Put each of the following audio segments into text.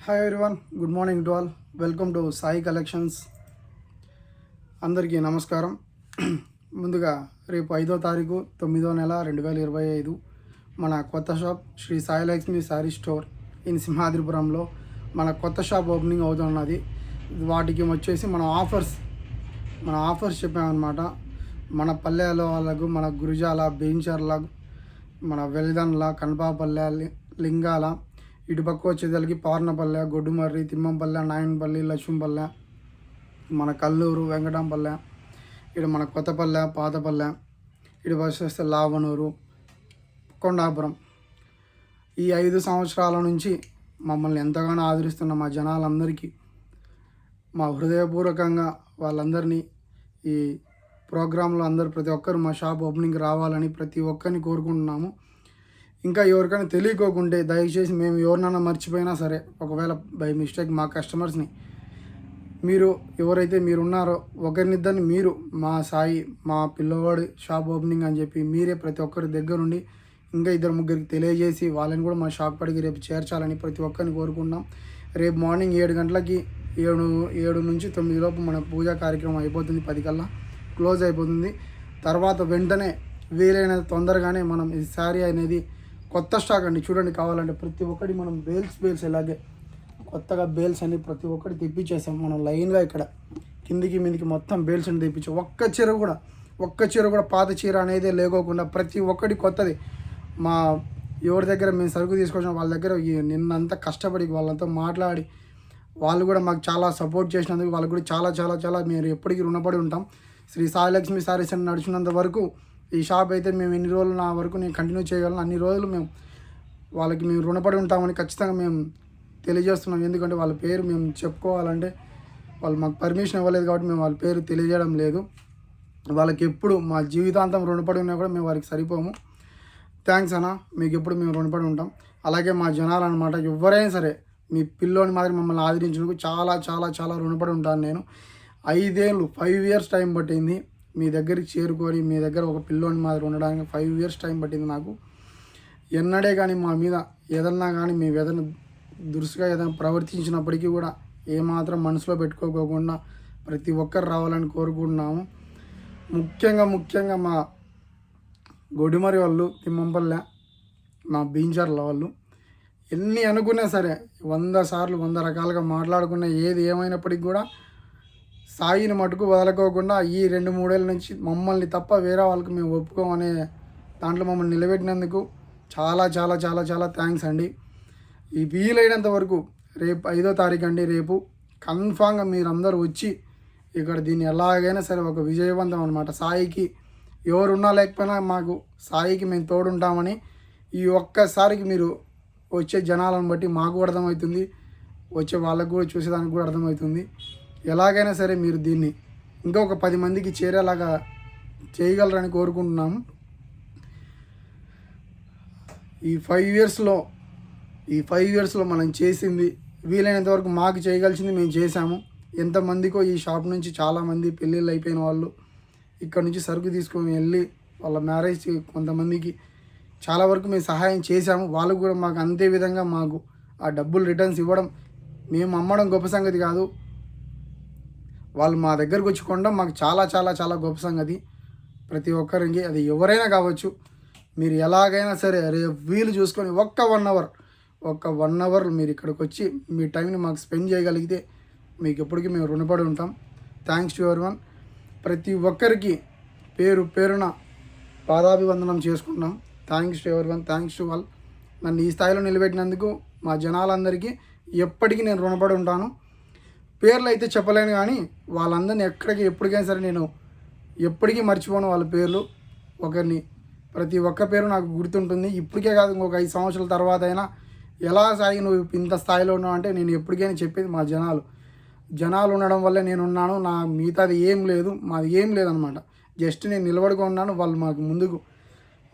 Hi everyone good morning to all welcome to Sai collections అందరికీ నమస్కారం. ముందుగా రేపు ఐదో తారీఖు తొమ్మిదో నెల రెండు వేల ఇరవై ఐదు మన కొత్త shop Shri Sai Lakshmi saree store in సింహాద్రిపురంలో మన కొత్త షాప్ ఓపెనింగ్ అవుతున్నది. వాటికి వచ్చేసి మన ఆఫర్స్ మన ఆఫర్స్ చెప్పామన్నమాట. మన పల్లెల వాళ్ళకు మన గురిజాల బేంచర్ల మన వెలిదన్ల కనపాపల్లె లింగాల ఇటుపక్క వచ్చేసరికి పార్నపల్లె గొడ్డుమర్రి తిమ్మంపల్లె నాయనపల్లి లక్ష్మీపల్లె మన కల్లూరు వెంకటంపల్లె ఇటు మన కొత్తపల్లె పాతపల్లె ఇటు వచ్చేస్తే లావనూరు కొండాపురం. ఈ ఐదు సంవత్సరాల నుంచి మమ్మల్ని ఎంతగానో ఆదరిస్తున్న మా జనాలందరికీ మా హృదయపూర్వకంగా వాళ్ళందరినీ ఈ ప్రోగ్రాంలో అందరు ప్రతి ఒక్కరు మా షాప్ ఓపెనింగ్ రావాలని ప్రతి ఒక్కరిని కోరుకుంటున్నాము. ఇంకా ఎవరికైనా తెలియకోకుంటే దయచేసి మేము ఎవరినైనా మర్చిపోయినా సరే ఒకవేళ బై మిస్టేక్ మా కస్టమర్స్ని మీరు ఎవరైతే మీరు ఉన్నారో ఒకరినిద్దరిని మీరు మా సాయి మా పిల్లవాడి షాప్ ఓపెనింగ్ అని చెప్పి మీరే ప్రతి ఒక్కరి దగ్గరుండి ఇంకా ఇద్దరు ముగ్గురికి తెలియజేసి వాళ్ళని కూడా మా షాప్ కాడికి రేపు చేర్చాలని ప్రతి ఒక్కరిని కోరుకుంటున్నాం. రేపు మార్నింగ్ ఏడు గంటలకి ఏడు ఏడు నుంచి తొమ్మిది లోపు మన పూజా కార్యక్రమం అయిపోతుంది పది కల్లా క్లోజ్ అయిపోతుంది. తర్వాత వెంటనే వీలైన తొందరగానే మనం ఈ శారీ అనేది కొత్త స్టాక్ అండి. చూడండి కావాలంటే ప్రతి ఒక్కటి మనం బేల్స్ బేల్స్ ఇలాగే కొత్తగా బేల్స్ అన్ని ప్రతి ఒక్కటి తెప్పించేసాం. మనం లైన్గా ఇక్కడ కిందికి మీదికి మొత్తం బేల్స్ అని తెప్పించాం. ఒక్క చీర కూడా ఒక్క చీర కూడా పాత చీర అనేది లేకోకుండా ప్రతి ఒక్కటి కొత్తది. మా ఎవరి దగ్గర మేము సరుకు తీసుకొచ్చిన వాళ్ళ దగ్గర నిన్నంతా కష్టపడి వాళ్ళంతా మాట్లాడి వాళ్ళు కూడా మాకు చాలా సపోర్ట్ చేసినందుకు వాళ్ళు కూడా చాలా చాలా చాలా మేము ఎప్పటికీ రుణపడి ఉంటాం. శ్రీ సాయిలక్ష్మి సారీస్ అని నడిచినంత వరకు ఈ షాప్ అయితే మేము ఎన్ని రోజులు నా వరకు నేను కంటిన్యూ చేయగలను అన్ని రోజులు మేము వాళ్ళకి మేము రుణపడి ఉంటామని ఖచ్చితంగా మేము తెలియజేస్తున్నాం. ఎందుకంటే వాళ్ళ పేరు మేము చెప్పుకోవాలంటే వాళ్ళు మాకు పర్మిషన్ ఇవ్వలేదు కాబట్టి మేము వాళ్ళ పేరు తెలియజేయడం లేదు. వాళ్ళకి ఎప్పుడు మా జీవితాంతం రుణపడి ఉన్నా కూడా మేము వారికి సరిపోము. థ్యాంక్స్ అన్న మీకు ఎప్పుడు మేము రుణపడి ఉంటాం. అలాగే మా జనాలు అనమాట ఎవరైనా సరే మీ పిల్లోని మాదిరి మమ్మల్ని ఆదరించినందుకు చాలా చాలా చాలా రుణపడి ఉంటాను నేను. ఐదేళ్ళు ఫైవ్ ఇయర్స్ టైం పట్టింది. మీ దగ్గరికి చేరుకొని మీ దగ్గర ఒక పిల్లోని మాదిరి ఉండడానికి ఫైవ్ ఇయర్స్ టైం పట్టింది నాకు. ఎన్నడే కానీ మా మీద ఏదన్నా కానీ మేము ఏదైనా దురుసుగా ఏదైనా ప్రవర్తించినప్పటికీ కూడా ఏమాత్రం మనసులో పెట్టుకోకోకుండా ప్రతి ఒక్కరు రావాలని కోరుకుంటున్నాము. ముఖ్యంగా ముఖ్యంగా మా గొడిమరి వాళ్ళు తిమ్మంపల్లె మా బీంచర్ల వాళ్ళు. ఎన్ని అనుకున్నా సరే వంద సార్లు వంద రకాలుగా మాట్లాడుకున్న ఏది ఏమైనప్పటికీ కూడా సాయిని మటుకు వదలకోకుండా ఈ రెండు మూడేళ్ళ నుంచి మమ్మల్ని తప్ప వేరే వాళ్ళకి మేము ఒప్పుకోమనే దాంట్లో మమ్మల్ని నిలబెట్టినందుకు చాలా చాలా చాలా చాలా థ్యాంక్స్ అండి. ఈ వీలైనంత వరకు రేపు ఐదో తారీఖు అండి రేపు. కన్ఫామ్గా మీరందరూ వచ్చి ఇక్కడ దీన్ని ఎలాగైనా సరే ఒక విజయవంతం అనమాట సాయికి ఎవరున్నా లేకపోయినా మాకు సాయికి మేము తోడుంటామని ఈ ఒక్కసారికి మీరు వచ్చే జనాలను బట్టి మాకు అర్థమవుతుంది. వచ్చే వాళ్ళకు కూడా చూసేదానికి కూడా అర్థమవుతుంది. ఎలాగైనా సరే మీరు దీన్ని ఇంకా ఒక పది మందికి చేరేలాగా చేయగలరని కోరుకుంటున్నాము ఈ ఫైవ్ ఇయర్స్లో ఈ ఫైవ్ ఇయర్స్లో మనం చేసింది వీలైనంత వరకు మాకు చేయగలిసింది మేము చేశాము. ఎంతమందికో ఈ షాప్ నుంచి చాలామంది పెళ్ళిళ్ళు అయిపోయిన వాళ్ళు ఇక్కడ నుంచి సరుకు తీసుకొని వెళ్ళి వాళ్ళ మ్యారేజ్ కొంతమందికి చాలా వరకు మేము సహాయం చేశాము. వాళ్ళు కూడా మాకు అంతే విధంగా మాకు ఆ డబ్బులు రిటర్న్స్ ఇవ్వడం మేము అమ్మడం గొప్ప సంగతి కాదు. వాళ్ళు మా దగ్గరకు వచ్చి కొనడం మాకు చాలా చాలా చాలా గొప్ప సంగతి. ప్రతి ఒక్కరికి అది ఎవరైనా కావచ్చు. మీరు ఎలాగైనా సరే రేపు వీలు చూసుకొని ఒక్క వన్ అవర్ ఒక్క వన్ అవర్ మీరు ఇక్కడికి వచ్చి మీ టైంని మాకు స్పెండ్ చేయగలిగితే మీకు ఎప్పటికీ మేము రుణపడి ఉంటాం. థ్యాంక్స్ టు ఎవరి వన్ ప్రతి ఒక్కరికి పేరు పేరున పాదాభివందనం చేసుకుంటున్నాం. Thanks to every one thanks to all నన్ను ఈ స్థాయిలో నిలబెట్టినందుకు మా జనాలందరికీ ఎప్పటికీ నేను రుణపడి ఉంటాను. పేర్లు అయితే చెప్పలేను కానీ వాళ్ళందరినీ ఎక్కడికి ఎప్పటికైనా సరే నేను ఎప్పటికీ మర్చిపోను వాళ్ళ పేర్లు. ఒకరిని ప్రతి ఒక్క పేరు నాకు గుర్తుంటుంది. ఇప్పటికే కాదు ఇంకొక ఐదు సంవత్సరాల తర్వాత అయినా ఎలా సాగి నువ్వు ఇంత స్థాయిలో ఉన్నావు అంటే నేను ఎప్పటికైనా చెప్పేది మా జనాలు. జనాలు ఉండడం వల్లే నేను ఉన్నాను నా మిగతాది ఏం లేదు. మాది ఏం లేదనమాట. జస్ట్ నేను నిలబడుకో ఉన్నాను. వాళ్ళు మాకు ముందుకు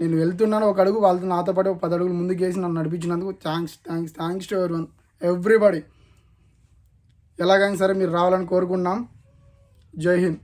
నేను వెళ్తున్నాను. ఒక అడుగు వాళ్ళతో నాతో పాటు పది అడుగులు ముందుకు వేసి నన్ను నడిపించినందుకు thanks thanks thanks to every one everybody. ఎలాగైనా సరే మీరు రావాలని కోరుకున్నాం జై హింద్.